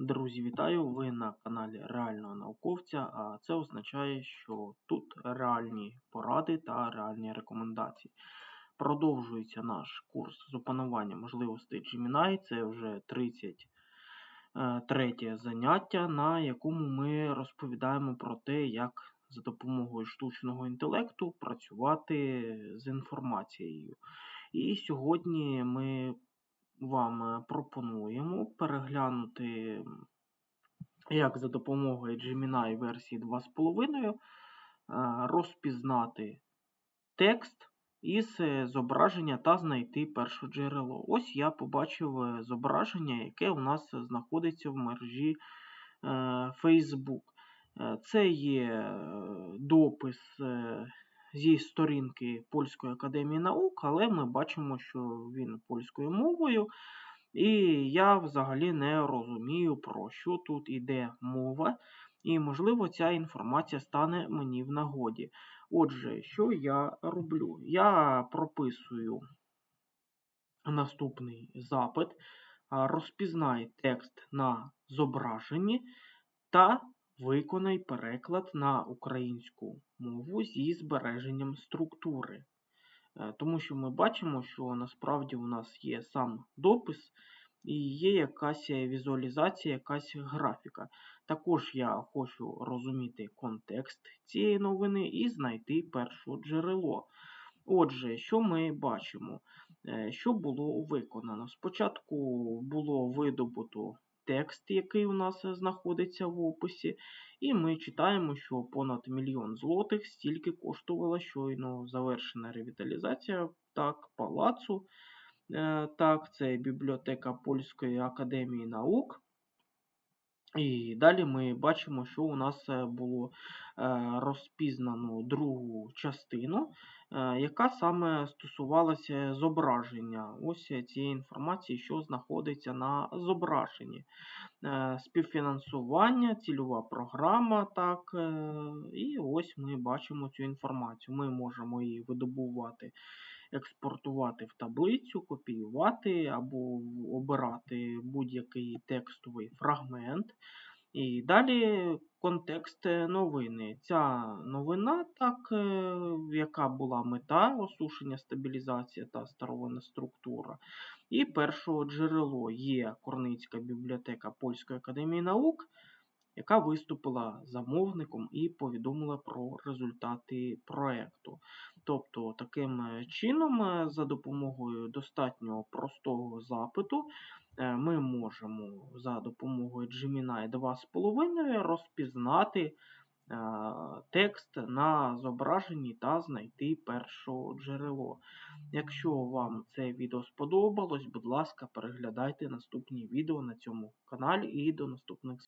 Друзі, вітаю! Ви на каналі Реального науковця, а це означає, що тут реальні поради та реальні рекомендації. Продовжується наш курс з опанування можливостей Gemini. Це вже 33 заняття, на якому ми розповідаємо про те, як за допомогою штучного інтелекту працювати з інформацією. І сьогодні ми вам е, пропонуємо переглянути, як за допомогою Gemini версії 2.5 е, розпізнати текст із е, зображення та знайти перше джерело. Ось я побачив зображення, яке у нас знаходиться в мережі Facebook. Це є допис зі сторінки Польської академії наук, але ми бачимо, що він польською мовою. І я взагалі не розумію, про що тут іде мова. І, можливо, ця інформація стане мені в нагоді. Отже, що я роблю? Я прописую наступний запит, розпізнай текст на зображенні та Виконай переклад на українську мову зі збереженням структури. Е, тому що ми бачимо, що насправді у нас є сам допис і є якась візуалізація, якась графіка. Також я хочу розуміти контекст цієї новини і знайти перше джерело. Отже, що ми бачимо? Е, що було виконано? Спочатку було видобуто текст, який у нас знаходиться в описі. І ми читаємо, що понад мільйон злотих стільки коштувала щойно завершена ревіталізація так, палацу. Е, так, це бібліотека Польської академії наук. І далі ми бачимо, що у нас е, було розпізнано другу частину, яка саме стосувалася зображення ось цієї інформації, що знаходиться на зображенні. Співфінансування, цільова програма. так, І ось ми бачимо цю інформацію. Ми можемо її видобувати експортувати в таблицю, копіювати або обирати будь-який текстовий фрагмент. І далі контекст новини. Ця новина, так, е, яка була мета осушення, стабілізація та старовина структура. І першого джерело є Корницька бібліотека Польської академії наук яка виступила замовником і повідомила про результати проекту. Тобто, таким е, чином, е, за допомогою достатньо простого запиту, е, ми можемо за допомогою Gemini 2,5 розпізнати текст на зображенні та знайти перше джерело. Якщо вам це відео сподобалось, будь ласка, переглядайте наступні відео на цьому каналі і до наступних